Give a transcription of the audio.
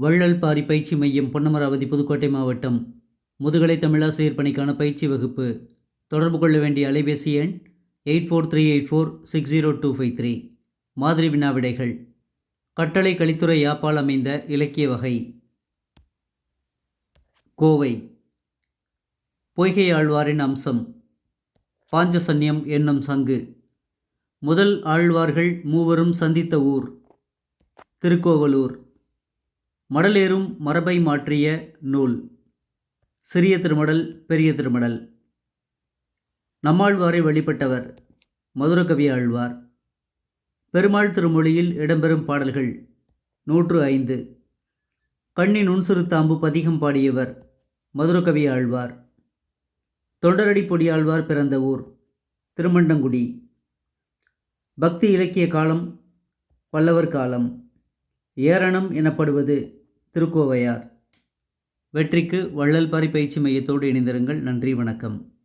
வள்ளல் பாரி பயிற்சி மையம் பொன்னமராவதி புதுக்கோட்டை மாவட்டம் முதுகலை தமிழாசிரியர் பணிக்கான பயிற்சி வகுப்பு. தொடர்பு கொள்ள வேண்டிய அலைபேசி எண் eight four three eight four six zero two five three. மாதிரி வினாவிடைகள் கட்டளை கலித்துறை யாப்பால் அமைந்த இலக்கிய வகை. கோவை. பொய்கை ஆழ்வாரின் அம்சம். பாஞ்சசன்யம் என்னும் சங்கு. முதல் ஆழ்வார்கள் மூவரும் சந்தித்த ஊர். திருக்கோவலூர். மடலேறும் மரபை மாற்றிய நூல். சிறிய திருமடல் பெரிய திருமடல். நம்மாழ்வாரை வழிபட்டவர் மதுரகவி ஆழ்வார். பெருமாள் திருமொழியில் இடம்பெறும் பாடல்கள் நூற்று ஐந்து. கண்ணி நுண்சிறுத்தாம்பு பதிகம் பாடியவர் மதுரகவி ஆழ்வார். தொண்டரடி பொடியாழ்வார் பிறந்த ஊர் திருமண்டங்குடி. பக்தி இலக்கிய காலம் பல்லவர் காலம். ஏரணம் எனப்படுவது திருக்கோவையார். வெற்றிக்கு வள்ளல்பாரி பயிற்சி மையத்தோடு இணைந்திருங்கள். நன்றி வணக்கம்.